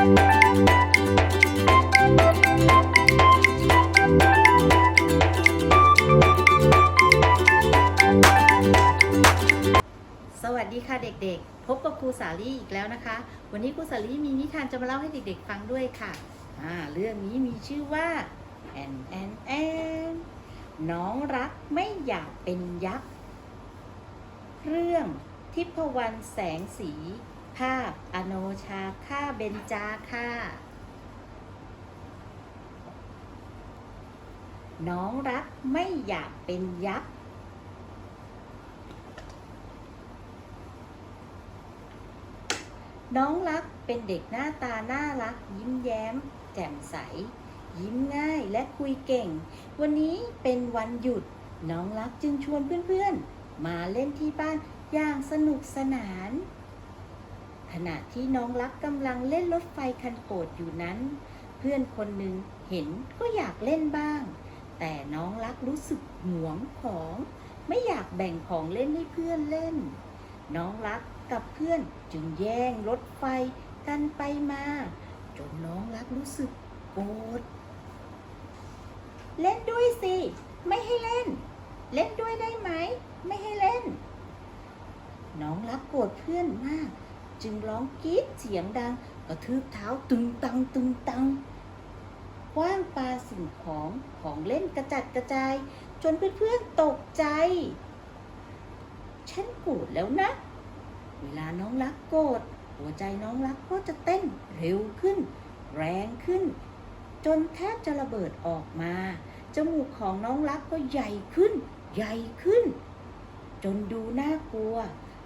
สวัสดีค่ะเด็กๆ พบกับครูสาลี่อีกแล้วนะคะ วันนี้ครูสาลี่มีนิทานจะมาเล่าให้เด็กๆฟังด้วยค่ะอ่าเรื่องนี้มีชื่อว่าแอนแอนแอนน้องรักไม่อยากเป็นยักษ์ เรื่องทิพวรรณแสงสี ภาพอโนชาค่าเบญจาค่ะน้องรักไม่อยากเป็นยักษ์ น้องรักเป็นเด็กหน้าตาน่ารัก ยิ้มแย้ม แจ่มใส ยิ้มง่ายและคุยเก่ง วันนี้เป็นวันหยุด น้องรักจึงชวนเพื่อนๆ มาเล่นที่บ้านอย่างสนุกสนาน ขณะที่น้องรักกำลังเล่นรถไฟคันโปรดอยู่นั้น เพื่อนคนหนึ่งเห็นก็อยากเล่นบ้าง แต่น้องรักรู้สึกหวงของ ไม่อยากแบ่งของเล่นให้เพื่อนเล่น น้องรักกับเพื่อนจึงแย่งรถไฟกันไปมา จนน้องรักรู้สึกโกรธเล่นด้วยสิ ไม่ให้เล่น เล่นด้วยได้ไหม ไม่ให้เล่น น้องรักโกรธเพื่อนมาก จึงร้องกรี๊ดเสียงดังกระทืบเท้าตึงตังตึงตังคว้างปาสิ่งของของเล่นกระจัดกระจาย จนเพื่อนๆตกใจ ฉันโกรธแล้วนะ เวลาน้องรักโกรธหัวใจน้องรักก็จะเต้นเร็วขึ้น แรงขึ้น จนแทบจะระเบิดออกมา จมูกของน้องรักก็ใหญ่ขึ้น ใหญ่ขึ้น จนดูน่ากลัว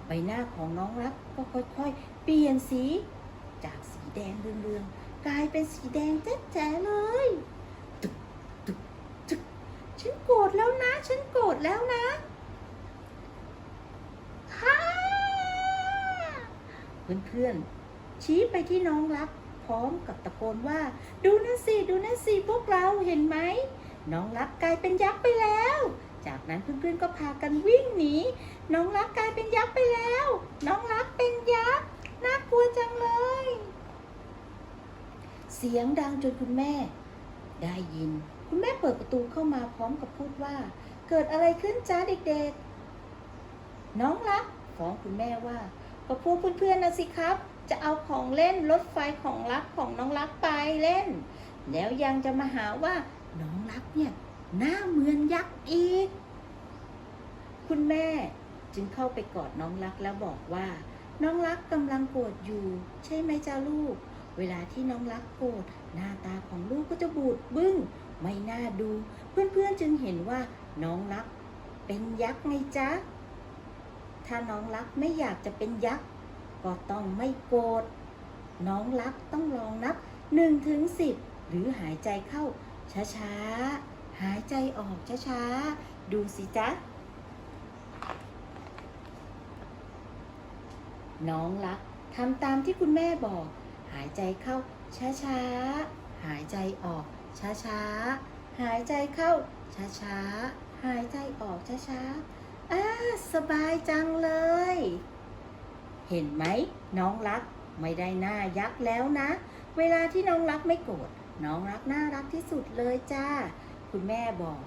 ใบหน้าของน้องรักก็ค่อยๆ เปลี่ยนสี จากสีแดงเรืองๆ กลายเป็นสีแดงแจ๊ะๆเลยตึกตึกตึกฉันโกรธแล้วนะ ฉันโกรธแล้วนะค่ะเพื่อนๆ ชี้ไปที่น้องรักพร้อมกับตะโกนว่า ดูนั่นสิ ดูนั่นสิ พวกเราเห็นไหม น้องรักกลายเป็นยักษ์ไปแล้ว จากนั้นเพื่อนๆก็พากันวิ่งหนี น้องรักกลายเป็นยักษ์ไปแล้ว น้องรักเป็นยักษ์ น่ากลัวจังเลย เสียงดังจนคุณแม่ ได้ยิน คุณแม่เปิดประตูเข้ามาพร้อมกับพูดว่า เกิดอะไรขึ้นจ้าเด็กๆ น้องรักฟ้องคุณแม่ว่าก็พวกเพื่อนๆนะสิครับ จะเอาของเล่นรถไฟของรักของน้องรักไปเล่น แล้วยังจะมาหาว่าน้องรักเนี่ย หน้าเหมือนยักษ์อีก คุณแม่จึงเข้าไปกอดน้องรักแล้วบอกว่า น้องรักกำลังโกรธอยู่ ใช่ไหมจ้าลูก เวลาที่น้องรักโกรธหน้าตาของลูกก็จะบูดบึ้ง ไม่น่าดู เพื่อนๆจึงเห็นว่าน้องรัก เป็นยักษ์ไงจ๊ะ ถ้าน้องรักไม่อยากจะเป็นยักษ์ก็ต้องไม่โกรธน้องรักต้องลองนับ1ถึง10 หรือหายใจเข้าช้าๆ หายใจออกช้าๆ ดูสิจ๊ะ น้องรักทำตามที่คุณแม่บอก หายใจเข้าช้าๆ หายใจออกช้าๆ หายใจเข้าช้าๆ หายใจออกช้าๆอ่าสบายจังเลย เห็นไหมน้องรักไม่ได้หน้ายักษ์แล้วนะ เวลาที่น้องรักไม่โกรธน้องรักน่ารักที่สุดเลยจ้า คุณแม่บอก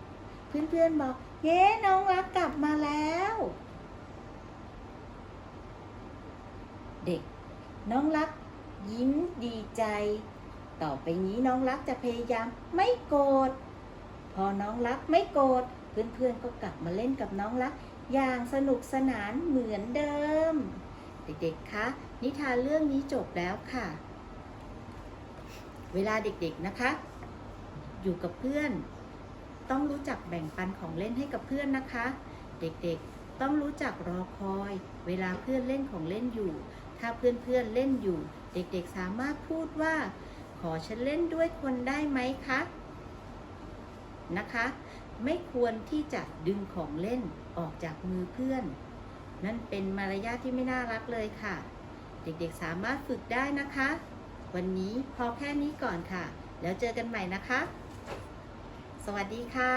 เพื่อนๆบอก เย้น้องรักกลับมาแล้ว เด็ก น้องรัก ยิ้มดีใจ ต่อไปนี้น้องรักจะพยายามไม่โกรธพอน้องรักไม่โกรธเพื่อนๆก็กลับมาเล่นกับน้องรัก อย่างสนุกสนานเหมือนเดิม เด็กๆคะนิทานเรื่องนี้จบแล้วค่ะ เวลาเด็กๆนะคะ อยู่กับเพื่อน ต้องรู้จักแบ่งปันของเล่นให้กับเพื่อนนะคะ เด็กๆ ต้องรู้จักรอคอย เวลาเพื่อนเล่นของเล่นอยู่ ถ้าเพื่อนๆเล่นอยู่ เด็กๆสามารถพูดว่า ขอฉันเล่นด้วยคนได้ไหมคะนะคะ ไม่ควรที่จะดึงของเล่นออกจากมือเพื่อน นั่นเป็นมารยาทที่ไม่น่ารักเลยค่ะ เด็กๆสามารถฝึกได้นะคะ วันนี้พอแค่นี้ก่อนค่ะ แล้วเจอกันใหม่นะคะ สวัสดีค่ะ